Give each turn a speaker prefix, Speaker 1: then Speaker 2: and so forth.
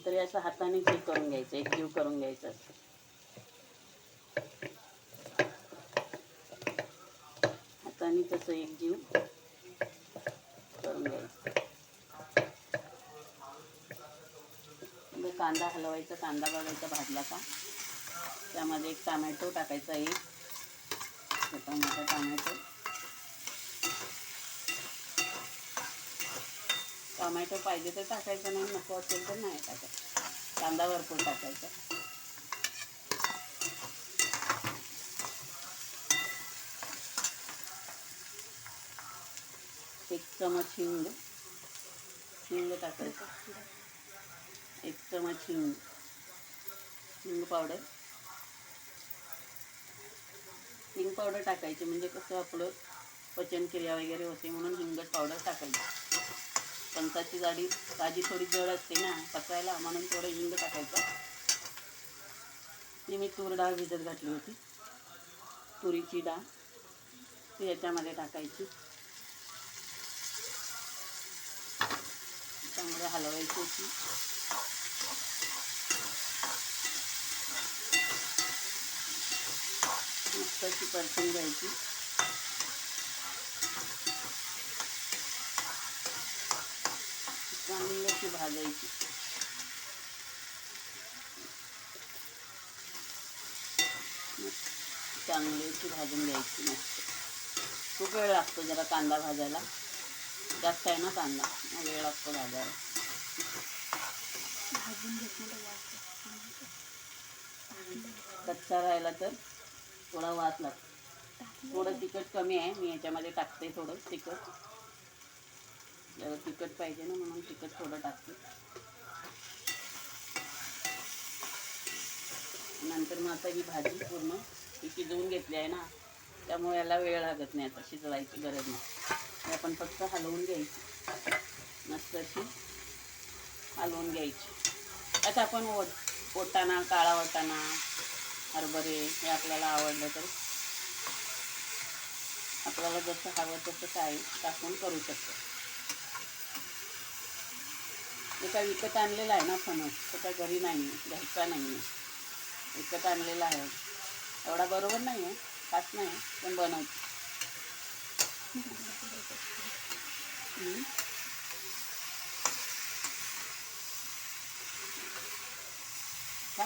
Speaker 1: नंतर असं हाताने हे करून घ्यायचं एक जीव करून घ्यायचं. असतं हाताने तसं एक जीव करून घ्यायचं. म्हणजे कांदा हलवायचा कांदा बघायचा भाजला का? त्यामध्ये एक टमॅटो टाकायचा एक. छोटा मोठा टमॅटो. टोमॅटो पाहिजे तर टाकायचं नाही नको असेल तर नाही टाकायचं. कांदा भरपूर टाकायचा. एक चमच हिंग. हिंग टाकायचं. एक चमच हिंग. हिंग पावडर. हिंग पावडर टाकायची म्हणजे कसं आपलं पचनक्रिया वगैरे होते म्हणून हिंग पावडर टाकायची. कणसाची जाडी भाजी थोडी जड असते ना पचायला म्हणून थोडं हिंग टाकायचं. मी तूर डाळ भिजत घातली होती. तुरीची डाळ ती याच्यामध्ये टाकायची. चांगलं हलवायची होती. मस्त अशी परतून घ्यायची. चांगली अशी भाजायची. चांगली अशी भाजून घ्यायची मस्त. खूप वेळ लागतो जरा कांदा भाजायला. जास्त आहे ना कांदा? वेळ लागतो भाजायला. कच्चा राहिला तर थोडा वास लागतो. थोडं तिखट कमी आहे. मी याच्यामध्ये टाकते थोडं तिखट. तिखट पाहिजे ना म्हणून तिखट थोडं टाकते. नंतर मग आता ही भाजी पूर्ण ही शिजवून घेतली आहे ना त्यामुळे याला वेळ लागत नाही आता शिजवायची गरज नाही. आपण फक्त हलवून घ्यायची. मस्त अशी हलवून घ्यायची. आता आपण ओट ओटाणा काळा वाटाणा हरभरे हे आपल्याला आवडलं तर आपल्याला जसं हवं तसं काय टाकून करू शकतो हे काय विकत आणलेला आहे ना फणस तो काय घरी नाही आहे घ्यायचा नाही. आहे विकत आणलेला आहे. एवढा बरोबर नाही आहे खास नाही आहे पण बनवतो.